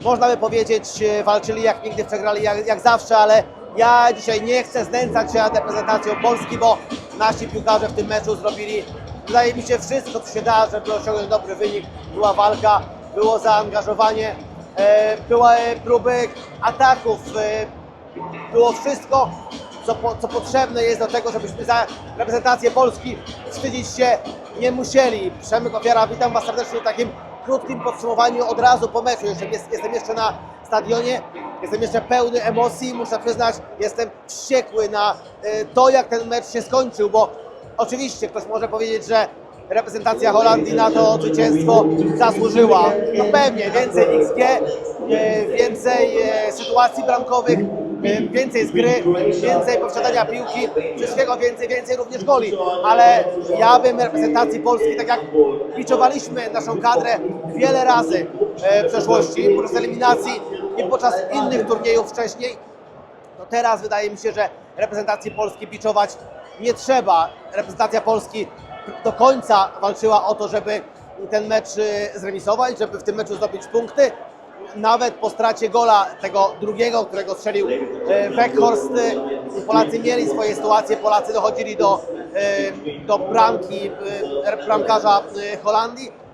można by powiedzieć, e, walczyli jak nigdy, przegrali jak, jak zawsze, ale ja dzisiaj nie chcę znęcać się nad reprezentacją Polski, bo nasi piłkarze w tym meczu zrobili, wydaje mi się, wszystko, co się da, żeby osiągnąć dobry wynik. Była walka, było zaangażowanie, e, były próby ataków, e, było wszystko, co, po, co potrzebne jest do tego, żebyśmy za reprezentację Polski wstydzić się nie musieli. Przemyk Ofiara, witam Was serdecznie takim krótkim podsumowaniu od razu po meczu. Jeszcze, jest, jestem jeszcze na stadionie, jestem jeszcze pełny emocji, muszę przyznać, jestem wściekły na y, to, jak ten mecz się skończył, bo oczywiście ktoś może powiedzieć, że reprezentacja Holandii na to zwycięstwo zasłużyła. No pewnie, więcej XG, y, więcej y, sytuacji bramkowych, więcej z gry, więcej posiadania piłki, wszystkiego więcej, więcej również goli. Ale ja bym reprezentacji Polski, tak jak biczowaliśmy naszą kadrę wiele razy e, w przeszłości, podczas eliminacji i podczas innych turniejów wcześniej, to teraz wydaje mi się, że reprezentacji Polski biczować nie trzeba. Reprezentacja Polski do końca walczyła o to, żeby ten mecz y, zremisować, żeby w tym meczu zdobyć punkty. Nawet po stracie gola tego drugiego, którego strzelił y, Weghorst, y, Polacy mieli swoje sytuacje, Polacy dochodzili do, y, do bramki bramkarza Holandii.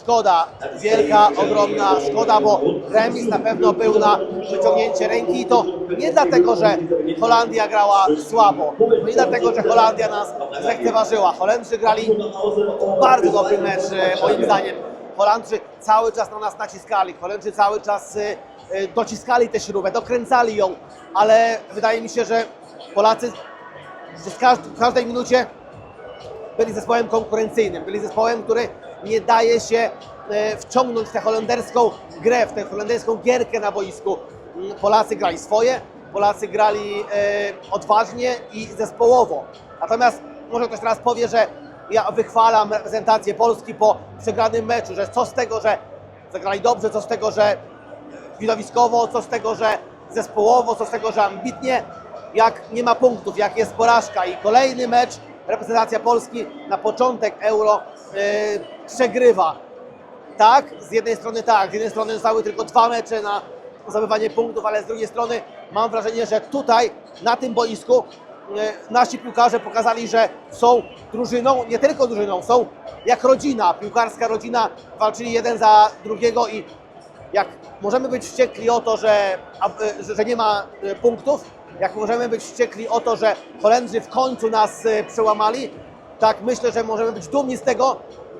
Szkoda, wielka, ogromna szkoda, bo remis na pewno był na wyciągnięcie ręki i to nie dlatego, że Holandia grała słabo, nie dlatego, że Holandia nas zlekceważyła. Holendrzy grali bardzo dobry mecz, e, moim zdaniem. Holandrzy cały czas na nas naciskali, Holendrzy cały czas e, e, dociskali tę śrubę, dokręcali ją, ale wydaje mi się, że Polacy w każd- w każdej minucie byli zespołem konkurencyjnym, byli zespołem, który nie daje się e, wciągnąć w tę holenderską grę, w tę holenderską gierkę na boisku. Mm, Polacy grali swoje, Polacy grali odważnie i zespołowo. Natomiast może ktoś teraz powie, że ja wychwalam reprezentację Polski po przegranym meczu, że co z tego, że zagrali dobrze, co z tego, że widowiskowo, co z tego, że zespołowo, co z tego, że ambitnie, jak nie ma punktów, jak jest porażka i kolejny mecz reprezentacja Polski na początek Euro yy, przegrywa. Tak, z jednej strony tak, z jednej strony zostały tylko dwa mecze na zdobywanie punktów, ale z drugiej strony mam wrażenie, że tutaj, na tym boisku, nasi piłkarze pokazali, że są drużyną, nie tylko drużyną, są jak rodzina, piłkarska rodzina, walczyli jeden za drugiego i jak możemy być wściekli o to, że, a- że- nie ma e, punktów, jak możemy być wściekli o to, że Holendrzy w końcu nas e, przełamali, tak myślę, że możemy być dumni z tego,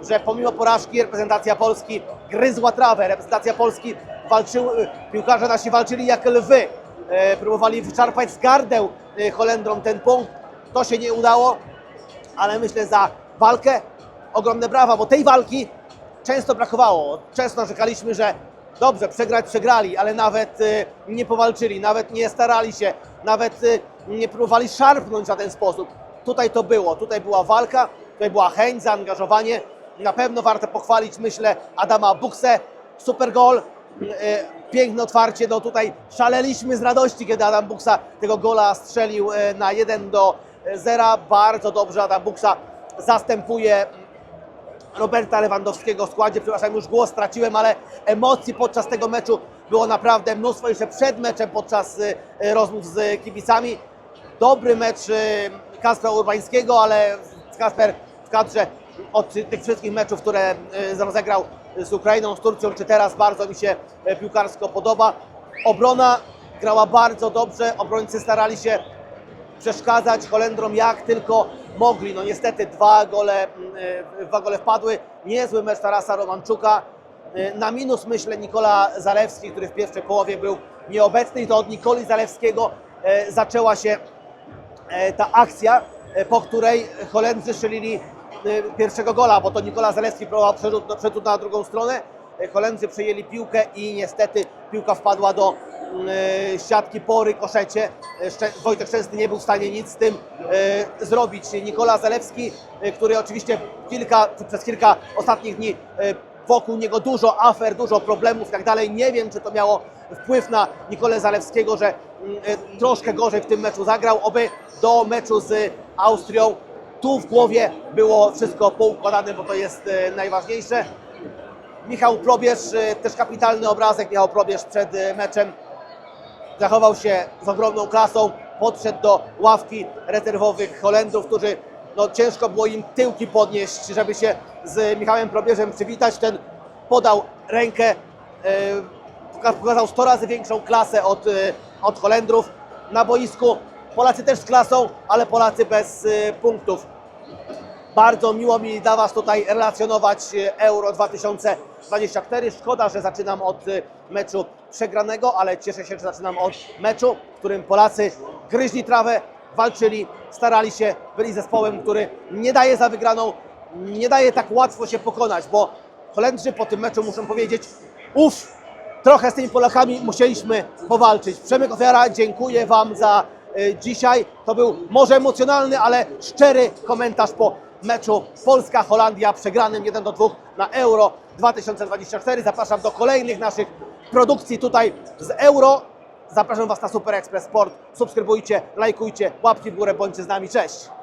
że pomimo porażki reprezentacja Polski gryzła trawę, reprezentacja Polski walczył, e, piłkarze nasi walczyli jak lwy, e, próbowali wyczerpać z gardeł e, Holendrom ten punkt, to się nie udało, ale myślę za walkę ogromne brawa, bo tej walki często brakowało. Często narzekaliśmy, że dobrze, przegrać przegrali, ale nawet y, nie powalczyli, nawet nie starali się, nawet y, nie próbowali szarpnąć w żaden sposób. Tutaj to było, tutaj była walka, tutaj była chęć, zaangażowanie. Na pewno warto pochwalić, myślę, Adama Buksę. Super gol, y, piękne otwarcie, no tutaj szaleliśmy z radości, kiedy Adam Buksa tego gola strzelił y, na 1 do 0. Bardzo dobrze Adam Buksa zastępuje Roberta Lewandowskiego w składzie. Przepraszam, już głos straciłem, ale emocji podczas tego meczu było naprawdę mnóstwo jeszcze przed meczem, podczas y, rozmów z kibicami. Dobry mecz Kaspra Urbańskiego, ale Kasper w kadrze od tych wszystkich meczów, które rozegrał z Ukrainą, z Turcją, czy teraz bardzo mi się y, piłkarsko podoba. Obrona grała bardzo dobrze, obrońcy starali się przeszkadzać Holendrom jak tylko mogli. No niestety dwa gole, e, dwa gole wpadły. Niezły mecz Tarasa Romanczuka. E, Na minus myślę Nikola Zalewski, który w pierwszej połowie był nieobecny i to od Nikoli Zalewskiego e, zaczęła się e, ta akcja, e, po której Holendrzy strzelili e, pierwszego gola, bo to Nikola Zalewski próbował przerzut, przerzut na drugą stronę. E, Holendrzy przejęli piłkę i niestety piłka wpadła do e, siatki po rykoszecie. E, Szczę- Wojtek Szczęsny nie był w stanie nic z tym zrobić. Nikola Zalewski, który oczywiście kilka, przez kilka ostatnich dni wokół niego dużo afer, dużo problemów i tak dalej. Nie wiem, czy to miało wpływ na Nikolę Zalewskiego, że troszkę gorzej w tym meczu zagrał. Oby do meczu z Austrią tu w głowie było wszystko poukładane, bo to jest e, najważniejsze. Michał Probierz, y, też kapitalny obrazek Michał Probierz przed y, meczem zachował się z ogromną klasą, podszedł do ławki rezerwowych Holendrów, którzy no, ciężko było im tyłki podnieść, żeby się z Michałem Probierzem przywitać. Ten podał rękę, e, poka- pokazał 100 razy większą klasę od, e, od Holendrów na boisku. Polacy też z klasą, ale Polacy bez e, punktów. Bardzo miło mi dla Was tutaj relacjonować e, Euro 2024. Szkoda, że zaczynam od e, meczu przegranego, ale cieszę się, że zaczynam od meczu, w którym Polacy gryźli trawę, walczyli, starali się, byli zespołem, który nie daje za wygraną, nie daje tak łatwo się pokonać, bo Holendrzy po tym meczu muszą powiedzieć uff, trochę z tymi Polakami musieliśmy powalczyć. Przemek Ofiara, dziękuję Wam za y, dzisiaj. To był może emocjonalny, ale szczery komentarz po meczu Polska-Holandia przegranym 1 do 2 na Euro 2024. Zapraszam do kolejnych naszych produkcji tutaj z Euro. Zapraszam Was na Super Express Sport. Subskrybujcie, lajkujcie, łapki w górę, bądźcie z nami. Cześć!